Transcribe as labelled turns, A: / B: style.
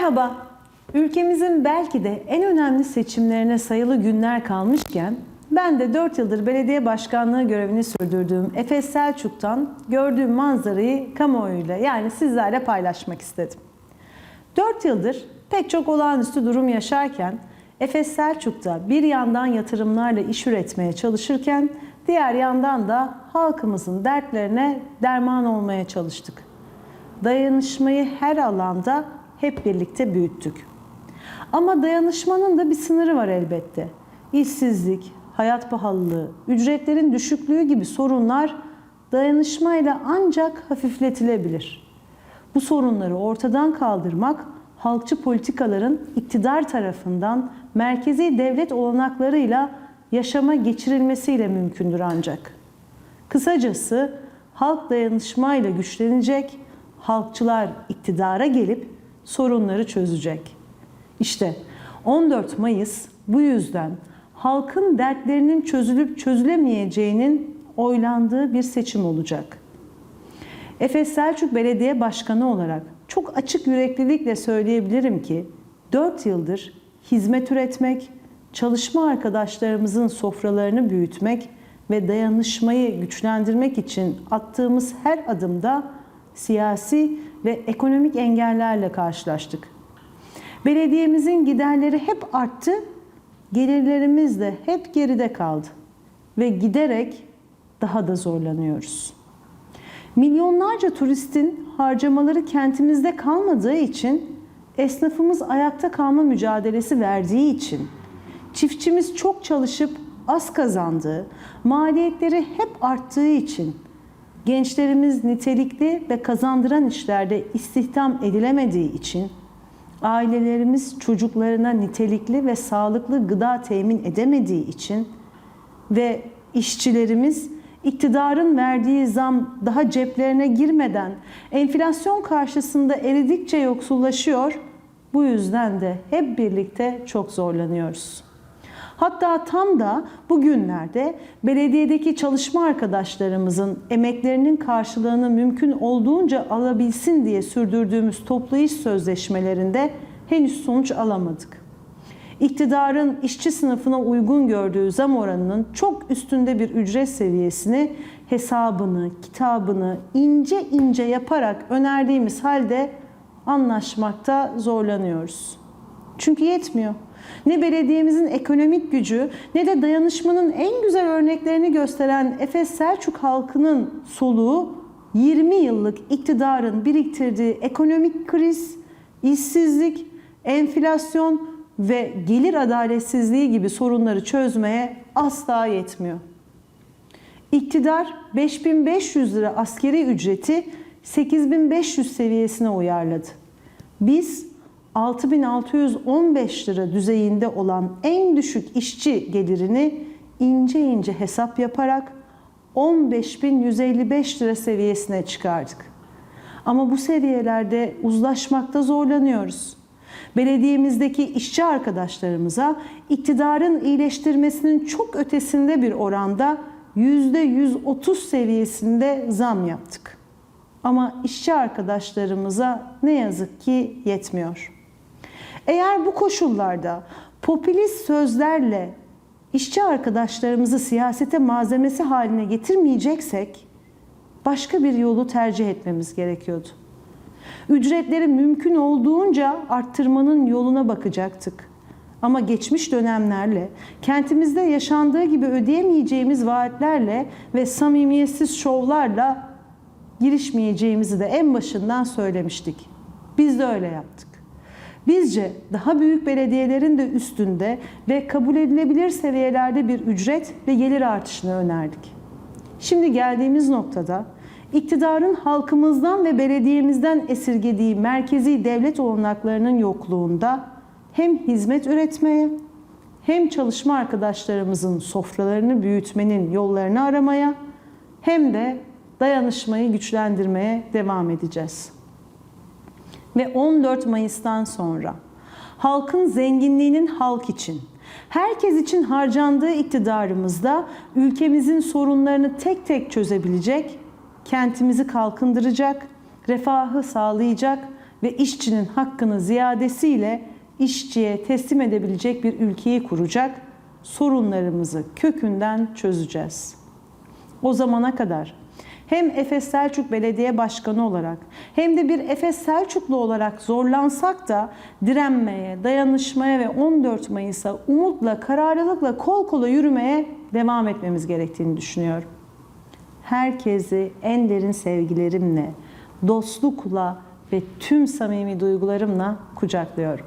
A: Merhaba. Ülkemizin belki de en önemli seçimlerine sayılı günler kalmışken ben de 4 yıldır belediye başkanlığı görevini sürdürdüğüm Efes Selçuk'tan gördüğüm manzarayı kamuoyuyla yani sizlerle paylaşmak istedim. 4 yıldır pek çok olağanüstü durum yaşarken Efes Selçuk'ta bir yandan yatırımlarla iş üretmeye çalışırken diğer yandan da halkımızın dertlerine derman olmaya çalıştık. Dayanışmayı her alanda hep birlikte büyüttük. Ama dayanışmanın da bir sınırı var elbette. İşsizlik, hayat pahalılığı, ücretlerin düşüklüğü gibi sorunlar dayanışmayla ancak hafifletilebilir. Bu sorunları ortadan kaldırmak halkçı politikaların iktidar tarafından merkezi devlet olanaklarıyla yaşama geçirilmesiyle mümkündür ancak. Kısacası halk dayanışmayla güçlenecek, halkçılar iktidara gelip sorunları çözecek. İşte 14 Mayıs bu yüzden halkın dertlerinin çözülüp çözülemeyeceğinin oylandığı bir seçim olacak. Efes Selçuk Belediye Başkanı olarak çok açık yüreklilikle söyleyebilirim ki 4 yıldır hizmet üretmek, çalışma arkadaşlarımızın sofralarını büyütmek ve dayanışmayı güçlendirmek için attığımız her adımda siyasi ve ekonomik engellerle karşılaştık. Belediyemizin giderleri hep arttı, gelirlerimiz de hep geride kaldı ve giderek daha da zorlanıyoruz. Milyonlarca turistin harcamaları kentimizde kalmadığı için, esnafımız ayakta kalma mücadelesi verdiği için, çiftçimiz çok çalışıp az kazandığı, maliyetleri hep arttığı için, gençlerimiz nitelikli ve kazandıran işlerde istihdam edilemediği için, ailelerimiz çocuklarına nitelikli ve sağlıklı gıda temin edemediği için ve işçilerimiz iktidarın verdiği zam daha ceplerine girmeden enflasyon karşısında eridikçe yoksullaşıyor. Bu yüzden de hep birlikte çok zorlanıyoruz. Hatta tam da bugünlerde belediyedeki çalışma arkadaşlarımızın emeklerinin karşılığını mümkün olduğunca alabilsin diye sürdürdüğümüz toplu iş sözleşmelerinde henüz sonuç alamadık. İktidarın işçi sınıfına uygun gördüğü zam oranının çok üstünde bir ücret seviyesini hesabını, kitabını ince ince yaparak önerdiğimiz halde anlaşmakta zorlanıyoruz. Çünkü yetmiyor. Ne belediyemizin ekonomik gücü ne de dayanışmanın en güzel örneklerini gösteren Efes Selçuk halkının soluğu 20 yıllık iktidarın biriktirdiği ekonomik kriz, işsizlik, enflasyon ve gelir adaletsizliği gibi sorunları çözmeye asla yetmiyor. İktidar 5500 lira askeri ücreti 8500 seviyesine uyarladı. Biz 6615 lira düzeyinde olan en düşük işçi gelirini ince ince hesap yaparak 15155 lira seviyesine çıkardık. Ama bu seviyelerde uzlaşmakta zorlanıyoruz. Belediyemizdeki işçi arkadaşlarımıza iktidarın iyileştirmesinin çok ötesinde bir oranda %130 seviyesinde zam yaptık. Ama işçi arkadaşlarımıza ne yazık ki yetmiyor. Eğer bu koşullarda popülist sözlerle işçi arkadaşlarımızı siyasete malzemesi haline getirmeyeceksek başka bir yolu tercih etmemiz gerekiyordu. Ücretleri mümkün olduğunca arttırmanın yoluna bakacaktık. Ama geçmiş dönemlerle, kentimizde yaşandığı gibi ödeyemeyeceğimiz vaatlerle ve samimiyetsiz şovlarla girişmeyeceğimizi de en başından söylemiştik. Biz de öyle yaptık. Bizce daha büyük belediyelerin de üstünde ve kabul edilebilir seviyelerde bir ücret ve gelir artışını önerdik. Şimdi geldiğimiz noktada iktidarın halkımızdan ve belediyemizden esirgediği merkezi devlet olanaklarının yokluğunda hem hizmet üretmeye hem çalışma arkadaşlarımızın sofralarını büyütmenin yollarını aramaya hem de dayanışmayı güçlendirmeye devam edeceğiz. Ve 14 Mayıs'tan sonra halkın zenginliğinin halk için, herkes için harcandığı iktidarımızda ülkemizin sorunlarını tek tek çözebilecek, kentimizi kalkındıracak, refahı sağlayacak ve işçinin hakkını ziyadesiyle işçiye teslim edebilecek bir ülkeyi kuracak, sorunlarımızı kökünden çözeceğiz. O zamana kadar hem Efes Selçuk Belediye Başkanı olarak hem de bir Efes Selçuklu olarak zorlansak da direnmeye, dayanışmaya ve 14 Mayıs'a umutla, kararlılıkla kol kola yürümeye devam etmemiz gerektiğini düşünüyorum. Herkesi en derin sevgilerimle, dostlukla ve tüm samimi duygularımla kucaklıyorum.